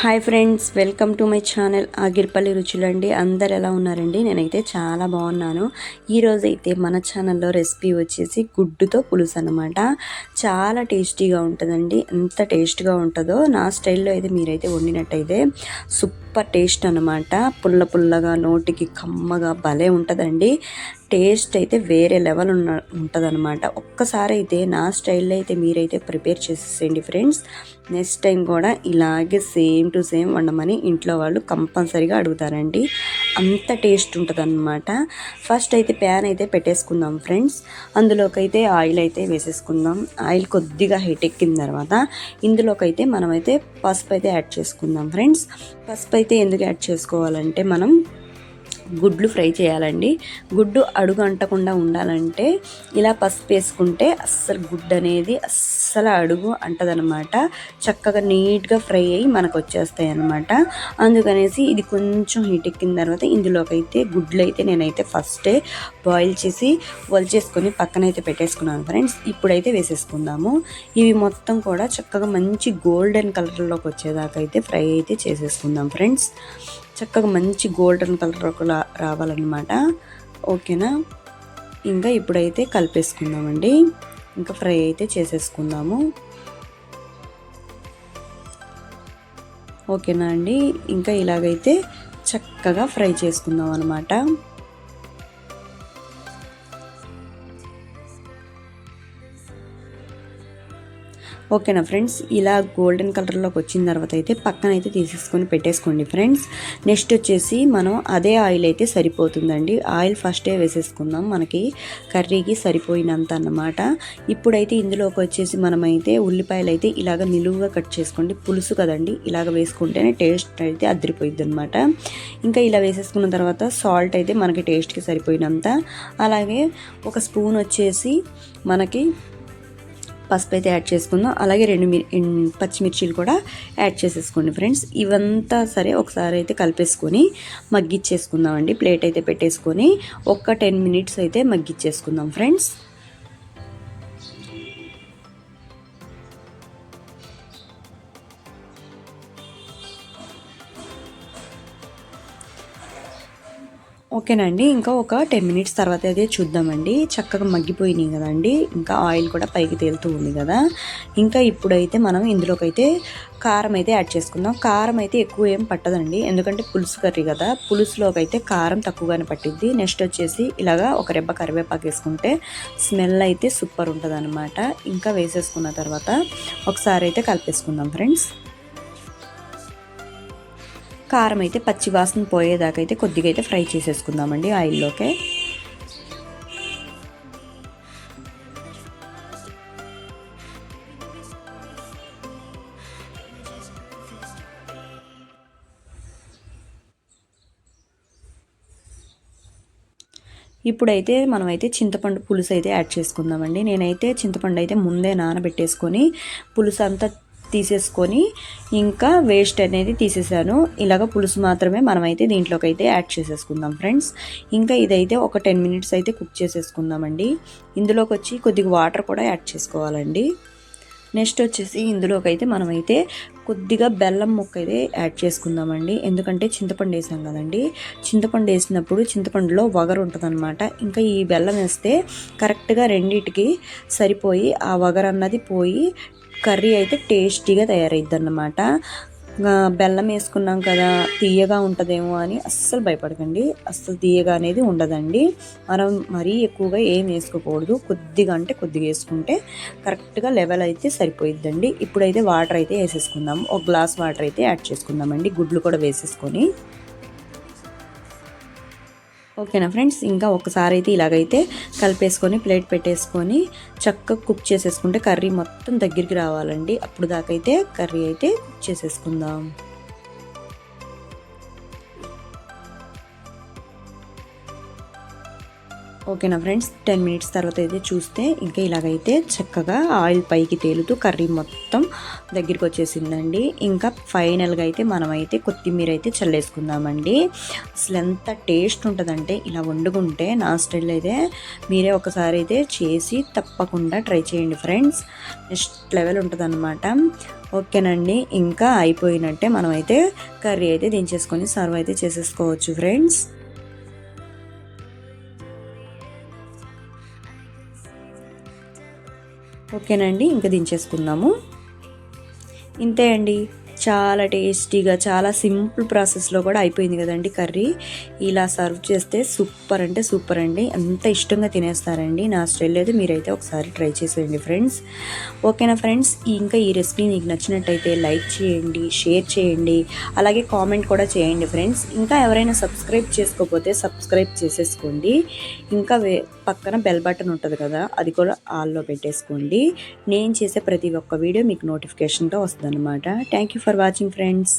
Hi friends welcome to my channel Agiripalli రుచులండి. అందరు ఎలా ఉన్నారండి? నేనైతే చాలా బాగున్నాను. ఈరోజు అయితే మన ఛానల్లో రెసిపీ వచ్చేసి గుడ్డుతో పులుసు అనమాట చాలా టేస్టీగా ఉంటుందండి. ఎంత టేస్ట్గా ఉంటుందో నా స్టైల్లో అయితే మీరైతే వండినట్టయితే సూపర్ టేస్ట్ అనమాట పుల్ల పుల్లగా నోటికి కమ్మగా భలే ఉంటుందండి. టేస్ట్ అయితే వేరే లెవెల్ ఉన్న ఉంటుందన్నమాట. ఒక్కసారి అయితే నా స్టైల్లో అయితే మీరైతే ప్రిపేర్ చేసేసేయండి ఫ్రెండ్స్. నెక్స్ట్ టైం కూడా ఇలాగే సేమ్ టు సేమ్ వండమని ఇంట్లో వాళ్ళు కంపల్సరీగా అడుగుతారండి. అంత టేస్ట్ ఉంటుంది అనమాట ఫస్ట్ అయితే ప్యాన్ అయితే పెట్టేసుకుందాం ఫ్రెండ్స్. అందులోకైతే ఆయిల్ అయితే వేసేసుకుందాం. ఆయిల్ కొద్దిగా హీట్ ఎక్కిన తర్వాత ఇందులోకైతే అయితే మనమైతే పసుపు అయితే యాడ్ చేసుకుందాం ఫ్రెండ్స్. పసుపు అయితే ఎందుకు యాడ్ చేసుకోవాలంటే మనం గుడ్లు ఫ్రై చేయాలండి. గుడ్డు అడుగు అంటకుండా ఉండాలంటే ఇలా పసుపు వేసుకుంటే అస్సలు గుడ్డు అనేది అస్సలు అడుగు అంటదనమాట. చక్కగా నీట్గా ఫ్రై అయ్యి మనకు వచ్చేస్తాయి అనమాట అందుకనేసి ఇది కొంచెం హీట్ ఎక్కిన తర్వాత ఇందులోకి అయితే గుడ్లు అయితే నేనైతే ఫస్టే బాయిల్ చేసి వలిచేసుకొని పక్కనైతే పెట్టేసుకున్నాను ఫ్రెండ్స్ ఇప్పుడైతే వేసేసుకుందాము. ఇవి మొత్తం కూడా చక్కగా మంచి గోల్డెన్ కలర్లోకి వచ్చేదాకా అయితే ఫ్రై అయితే చేసేసుకుందాం ఫ్రెండ్స్ చక్కగా మంచి గోల్డెన్ కలర్ రావాలన్నమాట. ఓకేనా? ఇంకా ఇప్పుడైతే కలిపేసుకుందామండి. ఇంకా ఫ్రై అయితే చేసేసుకుందాము. ఓకేనా అండి? ఇంకా ఇలాగైతే చక్కగా ఫ్రై చేసుకుందాం అనమాట ఓకేనా ఫ్రెండ్స్? ఇలా గోల్డెన్ కలర్లోకి వచ్చిన తర్వాత అయితే పక్కన అయితే తీసేసుకొని పెట్టేసుకోండి ఫ్రెండ్స్. నెక్స్ట్ వచ్చేసి మనం అదే ఆయిల్ అయితే సరిపోతుందండి. ఆయిల్ ఫస్టే వేసేసుకుందాం. మనకి కర్రీకి సరిపోయినంత అన్నమాట. ఇప్పుడైతే ఇందులోకి వచ్చేసి మనమైతే ఉల్లిపాయలు అయితే ఇలాగ నిలువుగా కట్ చేసుకోండి. పులుసు కదండి ఇలాగ వేసుకుంటేనే టేస్ట్ అయితే అద్దరిపోయింది అనమాట ఇంకా ఇలా వేసేసుకున్న తర్వాత సాల్ట్ అయితే మనకి టేస్ట్కి సరిపోయినంత. అలాగే ఒక స్పూన్ వచ్చేసి మనకి పసుపు అయితే యాడ్ చేసుకుందాం. అలాగే రెండు పచ్చిమిర్చీలు కూడా యాడ్ చేసేసుకోండి ఫ్రెండ్స్. ఇవంతా సరే ఒకసారి అయితే కలిపేసుకొని మగ్గిచ్చేసుకుందామండి. ప్లేట్ అయితే పెట్టేసుకొని ఒక్క టెన్ మినిట్స్ అయితే మగ్గిచ్చేసుకుందాం ఫ్రెండ్స్. ఓకేనండి ఇంకా ఒక టెన్ మినిట్స్ తర్వాత అయితే చూద్దామండి. చక్కగా మగ్గిపోయినాయి కదండి ఇంకా ఆయిల్ కూడా పైకి తేలుతూ ఉంది కదా. ఇంకా ఇప్పుడైతే మనం ఇందులోకి అయితే కారం అయితే యాడ్ చేసుకుందాం. కారం అయితే ఎక్కువ ఏం పట్టదండి ఎందుకంటే పులుసు కర్రీ కదా. పులుసులోకి అయితే కారం తక్కువగానే పట్టిద్ది. నెక్స్ట్ వచ్చేసి ఇలాగా ఒక రెబ్బ కరివేపాకు వేసుకుంటే స్మెల్ అయితే సూపర్ ఉంటుంది ఇంకా వేసేసుకున్న తర్వాత ఒకసారి అయితే కలిపేసుకుందాం ఫ్రెండ్స్. కారం అయితే పచ్చి వాసన పోయేదాకా అయితే కొద్దిగా అయితే ఫ్రై చేసేసుకుందామండి ఆయిల్లోకే. ఇప్పుడైతే మనమైతే చింతపండు పులుసు అయితే యాడ్ చేసుకుందామండి. నేనైతే చింతపండు అయితే ముందే నానబెట్టేసుకొని పులుసు అంతా తీసేసుకొని ఇంకా వేస్ట్ అనేది తీసేసాను. ఇలాగ పులుసు మాత్రమే మనమైతే దీంట్లోకి అయితే యాడ్ చేసేసుకుందాం ఫ్రెండ్స్ ఇంకా ఇదైతే ఒక టెన్ మినిట్స్ అయితే కుక్ చేసేసుకుందామండి. ఇందులోకి వచ్చి కొద్దిగా వాటర్ కూడా యాడ్ చేసుకోవాలండి. నెక్స్ట్ వచ్చేసి ఇందులోకి అయితే మనమైతే కొద్దిగా బెల్లం ముక్క అయితే యాడ్ చేసుకుందామండి. ఎందుకంటే చింతపండు వేసాం కదండి. చింతపండు వేసినప్పుడు చింతపండులో వగరు ఉంటుందన్నమాట. ఇంకా ఈ బెల్లం వేస్తే కరెక్ట్గా రెండింటికి సరిపోయి ఆ వగరు అన్నది పోయి కర్రీ అయితే టేస్టీగా తయారైద్ది అన్నమాట బెల్లం వేసుకున్నాం కదా తీయగా ఉంటుందేమో అని అస్సలు భయపడకండి. అస్సలు తీయగా అనేది ఉండదండి. మనం మరీ ఎక్కువగా ఏం వేసుకోకూడదు. కొద్దిగా అంటే కొద్దిగా వేసుకుంటే కరెక్ట్గా లెవెల్ అయితే సరిపోయిద్దండి. ఇప్పుడైతే వాటర్ అయితే వేసేసుకుందాం. ఒక గ్లాస్ వాటర్ అయితే యాడ్ చేసుకుందామండి. గుడ్లు కూడా వేసేసుకొని. ఓకేనా ఫ్రెండ్స్? ఇంకా ఒకసారి అయితే ఇలాగైతే కలిపేసుకొని ప్లేట్ పెట్టేసుకొని చక్కగా కుక్ చేసేసుకుంటే కర్రీ మొత్తం దగ్గరికి రావాలండి. అప్పుడు దాకైతే కర్రీ అయితే కుక్ చేసేసుకుందాం. ఓకేనా ఫ్రెండ్స్? టెన్ మినిట్స్ తర్వాత అయితే చూస్తే ఇంకా ఇలాగైతే చక్కగా ఆయిల్ పైకి తేలుతూ కర్రీ మొత్తం దగ్గరికి వచ్చేసిందండి. ఇంకా ఫైనల్గా అయితే మనమైతే కొత్తిమీర అయితే చల్లేసుకుందామండి. అసలు ఎంత టేస్ట్ ఉంటుందంటే ఇలా వండుకుంటే నా స్టైల్ అయితే మీరే ఒకసారి అయితే చేసి తప్పకుండా ట్రై చేయండి ఫ్రెండ్స్. నెక్స్ట్ లెవెల్ ఉంటుందన్నమాట. ఓకేనండి ఇంకా అయిపోయినట్టే మనమైతే కర్రీ అయితే దించేసుకొని సర్వ్ అయితే చేసేసుకోవచ్చు ఫ్రెండ్స్. ఓకేనండి ఇంకా దించేసుకుందాము. ఇంతే అండి. చాలా టేస్టీగా చాలా సింపుల్ ప్రాసెస్లో కూడా అయిపోయింది కదండి కర్రీ. ఇలా సర్వ్ చేస్తే సూపర్ అంటే సూపర్ అండి. ఎంత ఇష్టంగా తినేస్తారండి. నా స్టైల్ అయితే మీరైతే ఒకసారి ట్రై చేసేయండి ఫ్రెండ్స్. ఓకేనా ఫ్రెండ్స్? ఇంకా ఈ రెసిపీ మీకు నచ్చినట్టయితే లైక్ చేయండి షేర్ చేయండి అలాగే కామెంట్ కూడా చేయండి ఫ్రెండ్స్. ఇంకా ఎవరైనా సబ్స్క్రైబ్ చేసుకోకపోతే సబ్స్క్రైబ్ చేసేసుకోండి. ఇంకా వే పక్కన బెల్ బటన్ ఉంటుంది కదా అది కూడా ఆల్లో పెట్టేసుకోండి. నేను చేసే ప్రతి ఒక్క వీడియో మీకు నోటిఫికేషన్తో వస్తుంది అనమాట thank you for watching friends